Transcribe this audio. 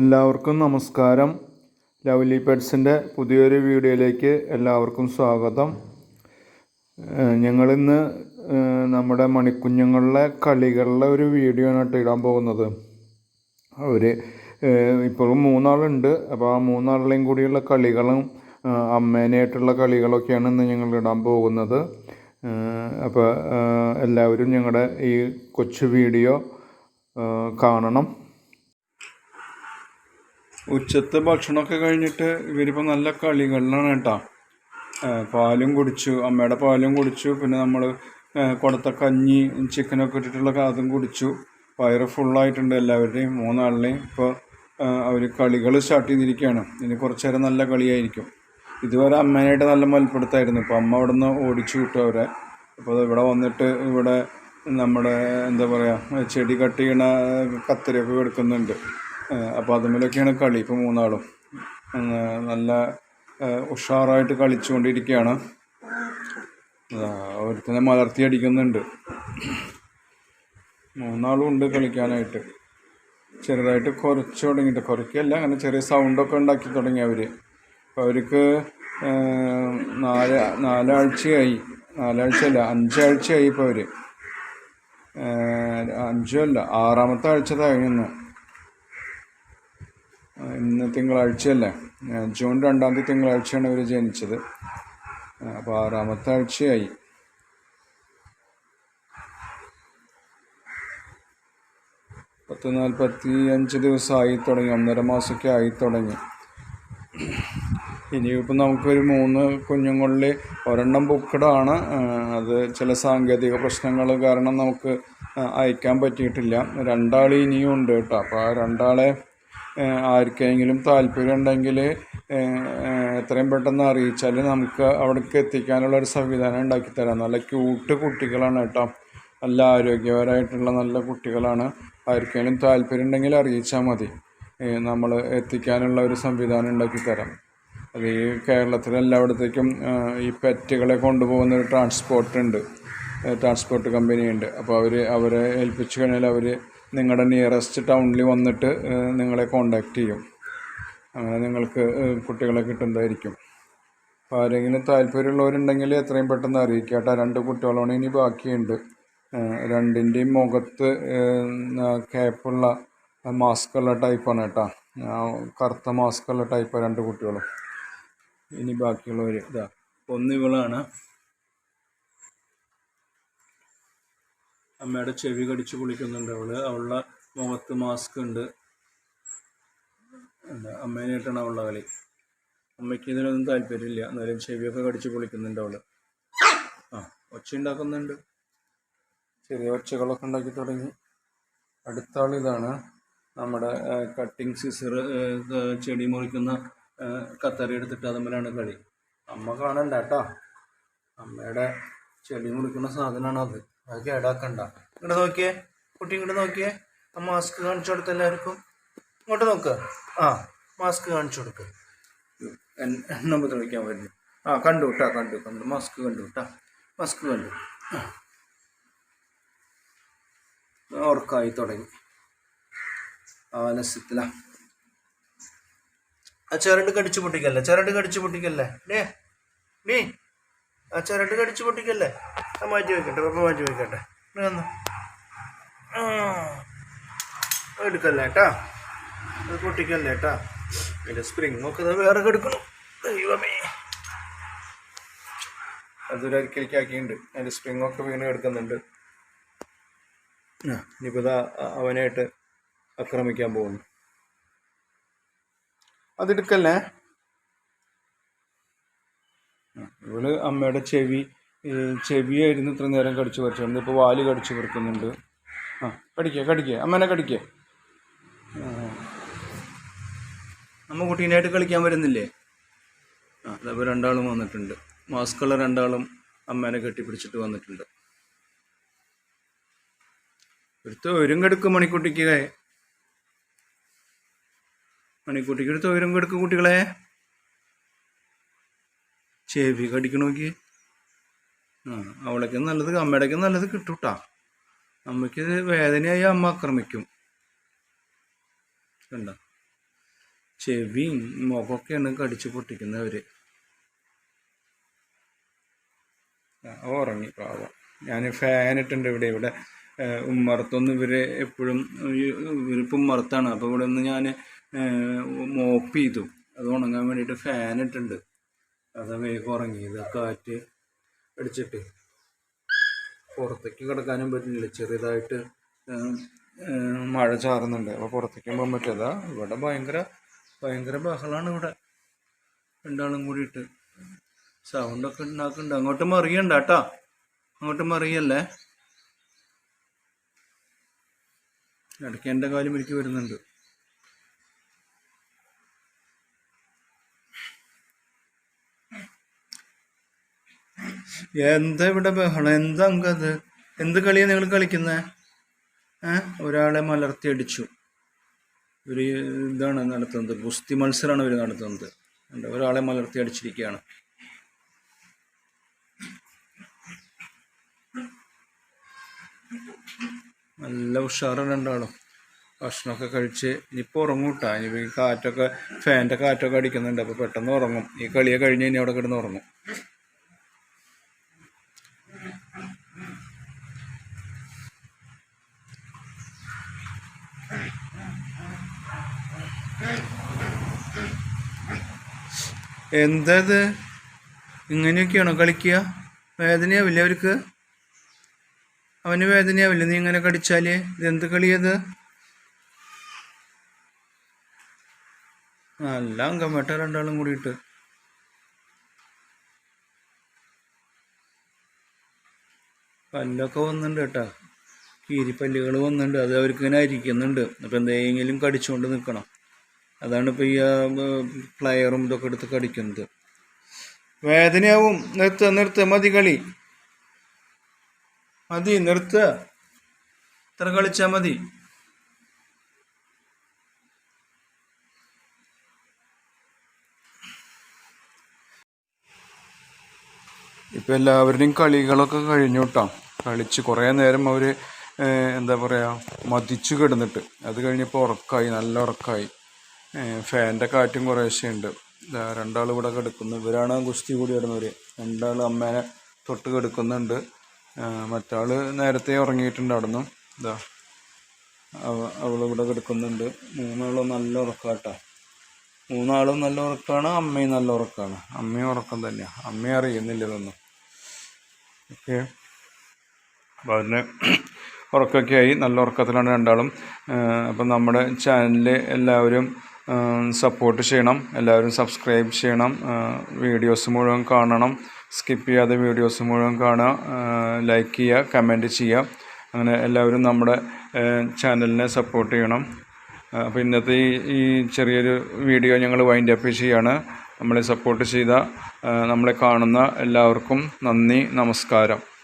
എല്ലാവർക്കും നമസ്കാരം. ലവ്ലി പെറ്റ്സിന്റെ പുതിയൊരു വീഡിയോയിലേക്ക് എല്ലാവർക്കും സ്വാഗതം. ഞങ്ങളിന്ന് നമ്മുടെ മണിക്കുഞ്ഞുങ്ങളുടെ കളികളുടെ ഒരു വീഡിയോ ആണ് കേട്ടോ ഇടാൻ പോകുന്നത്. അവർ ഇപ്പോഴും മൂന്നാളുണ്ട്. അപ്പോൾ ആ മൂന്നാളിലെയും കൂടിയുള്ള കളികളും അമ്മേനായിട്ടുള്ള കളികളൊക്കെയാണ് ഇന്ന് ഞങ്ങൾ ഇടാൻ പോകുന്നത്. അപ്പോൾ എല്ലാവരും ഞങ്ങളുടെ ഈ കൊച്ചു വീഡിയോ കാണണം. ഉച്ചത്തെ ഭക്ഷണമൊക്കെ കഴിഞ്ഞിട്ട് ഇവരിപ്പോൾ നല്ല കളികളിലാണ് കേട്ടോ. പാലും കുടിച്ചു അമ്മയുടെ പാലും കുടിച്ചു പിന്നെ നമ്മൾ കൊടുത്ത കഞ്ഞി ചിക്കനൊക്കെ ഇട്ടിട്ടുള്ള അതും കുടിച്ചു. വയറ് ഫുള്ളായിട്ടുണ്ട് എല്ലാവരുടെയും മൂന്നാളിനെയും. ഇപ്പോൾ അവർ കളികൾ സ്റ്റാർട്ട് ചെയ്തിരിക്കുകയാണ്. ഇനി കുറച്ച് നേരം നല്ല കളിയായിരിക്കും. ഇതുവരെ അമ്മേനായിട്ട് നല്ല മൽപ്പെടുത്തായിരുന്നു. ഇപ്പോൾ അമ്മ അവിടെ നിന്ന് ഓടിച്ചു വിട്ടു അവരെ. അപ്പോൾ ഇവിടെ വന്നിട്ട് ഇവിടെ നമ്മുടെ എന്താ പറയുക ചെടി കട്ട് ചെയ്യണ കത്തരിയൊക്കെ എടുക്കുന്നുണ്ട്. അപ്പോൾ അതുമൂലൊക്കെയാണ് കളി ഇപ്പോൾ മൂന്നാളും. നല്ല ഉഷാറായിട്ട് കളിച്ചുകൊണ്ടിരിക്കുകയാണ് ഒരുത്തനെ മലർത്തി അടിക്കുന്നുണ്ട്. മൂന്നാളും ഉണ്ട് കളിക്കാനായിട്ട്. ചെറുതായിട്ട് കുറച്ച് തുടങ്ങിയിട്ട് കുറയ്ക്കല്ല അങ്ങനെ ചെറിയ സൗണ്ടൊക്കെ ഉണ്ടാക്കി തുടങ്ങി അവർ അപ്പോൾ അവർക്ക് നാല് നാലാഴ്ചയായി. നാലാഴ്ചയല്ല അഞ്ചാഴ്ചയായി ഇപ്പോൾ അവർ അഞ്ചും അല്ല ആറാമത്തെ ആഴ്ച കഴിഞ്ഞു ഇന്ന് തിങ്കളാഴ്ചയല്ലേ? ജൂൺ രണ്ടാം തീയതി തിങ്കളാഴ്ചയാണ് ഇവർ ജനിച്ചത്. അപ്പോൾ ആറാമത്തെ ആഴ്ചയായി. പത്ത് നാൽപ്പത്തി അഞ്ച് ദിവസമായി തുടങ്ങി ഒന്നര മാസമൊക്കെ ആയി തുടങ്ങി. ഇനിയിപ്പോൾ നമുക്കൊരു മൂന്ന് കുഞ്ഞുങ്ങളിൽ ഒരെണ്ണം ബുക്കഡാണ്. അത് ചില സാങ്കേതിക പ്രശ്നങ്ങൾ കാരണം നമുക്ക് അയക്കാൻ പറ്റിയിട്ടില്ല. രണ്ടാൾ ഇനിയും ഉണ്ട് കേട്ടോ. അപ്പോൾ ആ രണ്ടാളെ ആർക്കെങ്കിലും താല്പര്യം ഉണ്ടെങ്കിൽ എത്രയും പെട്ടെന്ന് അറിയിച്ചാൽ നമുക്ക് അവിടേക്ക് എത്തിക്കാനുള്ള ഒരു സംവിധാനം ഉണ്ടാക്കി തരാം. നല്ല ക്യൂട്ട് കുട്ടികളാണ് കേട്ടോ. നല്ല ആരോഗ്യപരമായിട്ടുള്ള നല്ല കുട്ടികളാണ്. ആർക്കെങ്കിലും താല്പര്യം ഉണ്ടെങ്കിൽ അറിയിച്ചാൽ മതി നമ്മൾ എത്തിക്കാനുള്ള ഒരു സംവിധാനം ഉണ്ടാക്കി തരാം. അത് ഈ കേരളത്തിലെല്ലായിടത്തേക്കും ഈ പെറ്റുകളെ കൊണ്ടുപോകുന്ന ഒരു ട്രാൻസ്പോർട്ട് ഉണ്ട്. ട്രാൻസ്പോർട്ട് കമ്പനിയുണ്ട് അപ്പോൾ അവർ അവരെ ഏൽപ്പിച്ചു കഴിഞ്ഞാൽ അവർ നിങ്ങളുടെ നിയറസ്റ്റ് ടൗണിൽ വന്നിട്ട് നിങ്ങളെ കോണ്ടാക്റ്റ് ചെയ്യും. അങ്ങനെ നിങ്ങൾക്ക് കുട്ടികളെ കിട്ടുന്നതായിരിക്കും. അപ്പോൾ ആരെങ്കിലും താല്പര്യമുള്ളവരുണ്ടെങ്കിൽ എത്രയും പെട്ടെന്ന് അറിയിക്കുക കേട്ടോ രണ്ട് കുട്ടികളാണ് ഇനി ബാക്കിയുണ്ട്. രണ്ടിന്റെയും മുഖത്ത് ക്യാപ്പുള്ള മാസ്കുള്ള ടൈപ്പാണ് കേട്ടോ. കറുത്ത മാസ്കുള്ള ടൈപ്പാണ് രണ്ട് കുട്ടികളും. ഇനി ബാക്കിയുള്ളവർ ഇതാ ഒന്ന് ഇവളാണ്. അമ്മയുടെ ചെവി കടിച്ച് കുളിക്കുന്നുണ്ട്. അവൾ അവളുടെ മുഖത്ത് മാസ്ക് ഉണ്ട്. അമ്മേനായിട്ടാണ് അവളുടെ കളി. അമ്മയ്ക്ക് ഇതിനൊന്നും താല്പര്യമില്ല. എന്നാലും ചെവിയൊക്കെ കടിച്ച് കുളിക്കുന്നുണ്ട് അവൾ. ആ ഒച്ച ഉണ്ടാക്കുന്നുണ്ട്. ചെറിയ ഒച്ചകളൊക്കെ ഉണ്ടാക്കി തുടങ്ങി. അടുത്ത ആൾ ഇതാണ്. നമ്മുടെ കട്ടിങ് സിസർ ചെടി മുറിക്കുന്ന കത്തറി എടുത്തിട്ട് അതുമ്പോഴാണ് കളി. അമ്മ കാണണ്ട കേട്ടോ. അമ്മയുടെ ചെടി മുറിക്കുന്ന സാധനമാണ് അത് അത് കേടാക്കണ്ട ഇങ്ങോട്ട് നോക്കിയേ. കുട്ടി ഇങ്ങോട്ട് നോക്കിയേ. ആ മാസ്ക് കാണിച്ചു കൊടുത്ത എല്ലാവർക്കും. ഇങ്ങോട്ട് നോക്ക്. ആ മാസ്ക് കാണിച്ചു കൊടുക്ക്. എണ്ണ വിളിക്കാൻ വരുന്നു ആ കണ്ടു കേട്ടാ കണ്ടു കണ്ടു. മാസ്ക് കണ്ടു കേട്ടാ മാസ്ക് കണ്ടു. ഓർക്കായി തുടങ്ങി. ആലസ്യത്തില. ആ ചിരണ്ട് കടിച്ചു പൊട്ടിക്കല്ലേ? ചിരണ്ട് കടിച്ചു പൊട്ടിക്കല്ലേ? ഡേ ഡേ ആ ചിരണ്ട് കടിച്ചു പൊട്ടിക്കല്ലേ? ആ മാറ്റി വെക്കട്ടെ പപ്പ മാറ്റി വെക്കട്ടെ. വന്നു. ആ എടുക്കല്ലേ ഏട്ടാ അത് പൊട്ടിക്കല്ലേ ഏട്ടാ അതിന്റെ സ്പ്രിങ് ഒക്കെ ഇത് വേറെ എടുക്കണം ദൈവമേ. അതൊരു അരിക്കലിക്കാക്കിയിട്ടുണ്ട് അതിന്റെ സ്പ്രിങ് ഒക്കെ വീണ് കിടക്കുന്നുണ്ട്. ഇനിയിപ്പോൾ ഇതാ അവനായിട്ട് ആക്രമിക്കാൻ പോകുന്നു. അതെടുക്കല്ലേ ഇവൾ അമ്മയുടെ ചെവി ചെവിയായിരുന്നു ഇത്ര നേരം കടിച്ചു പറിച്ചുകൊണ്ട് ഇപ്പോൾ വാൽ കടിച്ചു പറിക്കുന്നുണ്ട്. ആ കടിക്കുക കടിക്കുക അമ്മേനെ കടിക്കുക അമ്മ കുട്ടീനായിട്ട് കളിക്കാൻ വരുന്നില്ലേ? ആ അതപ്പോൾ രണ്ടാളും വന്നിട്ടുണ്ട്. മാസ്കുള്ള രണ്ടാളും അമ്മേനെ കെട്ടിപ്പിടിച്ചിട്ട് വന്നിട്ടുണ്ട്. ഒരു തോരും കെടുക്കും മണിക്കുട്ടിക്ക്. മണിക്കുട്ടിക്ക് ഒരു തോരും കെടുക്കും കുട്ടികളെ. ചെവി കടിക്കണ നോക്കി ആ അവളേക്ക് നല്ലത് അമ്മയുടെയൊക്കെ നല്ലത് കിട്ടൂട്ടാ. അമ്മയ്ക്ക് വേദനയായി അമ്മ ആക്രമിക്കും. കണ്ട? ചെവിയും മുഖമൊക്കെയാണ് കടിച്ച് പൊട്ടിക്കുന്നവർ ഉറങ്ങി പാവം. ഞാൻ ഫാൻ ഇട്ടുണ്ട് ഇവിടെ. ഇവിടെ ഉമ്മറത്തൊന്നും ഇവർ എപ്പോഴും ഇവരിപ്പോൾ ഉമ്മറത്താണ്. അപ്പോൾ ഇവിടെ ഒന്ന് ഞാൻ മോപ്പ് ചെയ്തു. അത് ഉണങ്ങാൻ വേണ്ടിയിട്ട് ഫാൻ ഇട്ടുണ്ട് അത് വേഗം ഉറങ്ങി ഇത് കാറ്റ് അടിച്ചിട്ട് പുറത്തേക്ക് കിടക്കാനും പറ്റുന്നില്ല. ഏഹ്, മഴ ചാറുന്നുണ്ട്. അപ്പോൾ പുറത്തേക്ക് പോകാൻ പറ്റില്ല ഇവിടെ ഭയങ്കര ഭയങ്കര ബഹളമാണ് ഇവിടെ. രണ്ടാളും കൂടിയിട്ട് സൗണ്ടൊക്കെ ഉണ്ടാക്കുന്നുണ്ട്. അങ്ങോട്ട് മറിയണ്ട കേട്ടോ. അങ്ങോട്ട് മറിയല്ലേ? ഇടയ്ക്ക് എന്റെ കാലും എനിക്ക് വരുന്നുണ്ട്. എന്താ ഇവിടെ ബഹളം? എന്താ അങ്കത് എന്ത് കളിയാണ് നിങ്ങൾ കളിക്കുന്നത് ഏ? ഒരാളെ മലർത്തി അടിച്ചു. ഒരു ഇതാണ് നടത്തുന്നത്. ഗുസ്തി മത്സരമാണ് ഇവർ നടത്തുന്നത്. ഒരാളെ മലർത്തി അടിച്ചിരിക്കുകയാണ്. നല്ല ഉഷാറാണ് രണ്ടാളും. ഭക്ഷണമൊക്കെ കഴിച്ച് ഇനിയിപ്പോൾ ഉറങ്ങും കേട്ടോ ഇനി കാറ്റൊക്കെ ഫാനിന്റെ കാറ്റൊക്കെ അടിക്കുന്നുണ്ട്. അപ്പോൾ പെട്ടെന്ന് ഉറങ്ങും. ഈ കളിയെ കഴിഞ്ഞ് ഇനി അവിടെ കിടന്ന് ഉറങ്ങും. എന്തത്? ഇങ്ങനെയൊക്കെയാണോ കളിക്കുക? വേദനയാവില്ല അവർക്ക്? അവന് വേദനയാവില്ല നീ ഇങ്ങനെ കടിച്ചാൽ? ഇതെന്ത് കളിയത്? നല്ല അങ്കമേട്ട രണ്ടാളും കൂടിയിട്ട്. പല്ലൊക്കെ വന്നിട്ടുണ്ട് കേട്ടാ. കീരിപ്പല്ലുകൾ വന്നിട്ടുണ്ട് അത് അവർക്ക് ഇങ്ങനെ അരിക്കുന്നുണ്ട്. അപ്പം എന്തെങ്കിലും കടിച്ചുകൊണ്ട് നിൽക്കണം അതാണ് ഇപ്പോൾ ഈ പ്ലെയറും ഇതൊക്കെ എടുത്ത് കടിക്കുന്നത്. വേദനയാവും. നിർത്ത നിർത്ത മതി കളി. മതി നിർത്ത. ഇത്ര കളിച്ചാൽ മതി. ഇപ്പം എല്ലാവരുടെയും കളികളൊക്കെ കഴിഞ്ഞു കേട്ടോ കളിച്ച് കുറേ നേരം അവർ എന്താ പറയുക മതിച്ചു കിടന്നിട്ട്. അത് കഴിഞ്ഞപ്പോൾ ഉറക്കമായി നല്ല ഉറക്കമായി ഫാന്റെ കാറ്റും കുറേശ്ശെ ഉണ്ട്. രണ്ടാൾ ഇവിടെ കിടക്കുന്നു. ഇവരാണ് ഗുസ്തി കൂടി ഇടുന്നവർ രണ്ടാൾ അമ്മേനെ തൊട്ട് കിടക്കുന്നുണ്ട്. മറ്റാൾ നേരത്തെ ഉറങ്ങിയിട്ടുണ്ട് അവിടുന്ന്. ഇതാ അവ- അവളിവിടെ കിടക്കുന്നുണ്ട്. മൂന്നാളും നല്ല ഉറക്കാട്ടാ. മൂന്നാളും നല്ല ഉറക്കമാണ് അമ്മയും നല്ല ഉറക്കമാണ് അമ്മയും ഉറക്കം തന്നെയാണ് അമ്മയും അറിയുന്നില്ല ഇതൊന്നും ഓക്കെ. അപ്പോൾ അതിന് ഉറക്കമൊക്കെ ആയി. നല്ല ഉറക്കത്തിലാണ് രണ്ടാളും. അപ്പം നമ്മുടെ ചാനലിൽ എല്ലാവരും സപ്പോർട്ട് ചെയ്യണം. എല്ലാവരും സബ്സ്ക്രൈബ് ചെയ്യണം. വീഡിയോസ് മുഴുവൻ കാണണം. സ്കിപ്പ് ചെയ്യാതെ വീഡിയോസ് മുഴുവൻ കാണുക. ലൈക്ക് ചെയ്യുക കമന്റ് ചെയ്യുക. അങ്ങനെ എല്ലാവരും നമ്മുടെ ചാനലിനെ സപ്പോർട്ട് ചെയ്യണം. അപ്പോൾ ഇന്നത്തെ ഈ ചെറിയൊരു വീഡിയോ ഞങ്ങൾ വൈൻഡ് അപ്പ് ചെയ്യാണ്. നമ്മളെ സപ്പോർട്ട് ചെയ്ത നമ്മളെ കാണുന്ന എല്ലാവർക്കും നന്ദി നമസ്കാരം.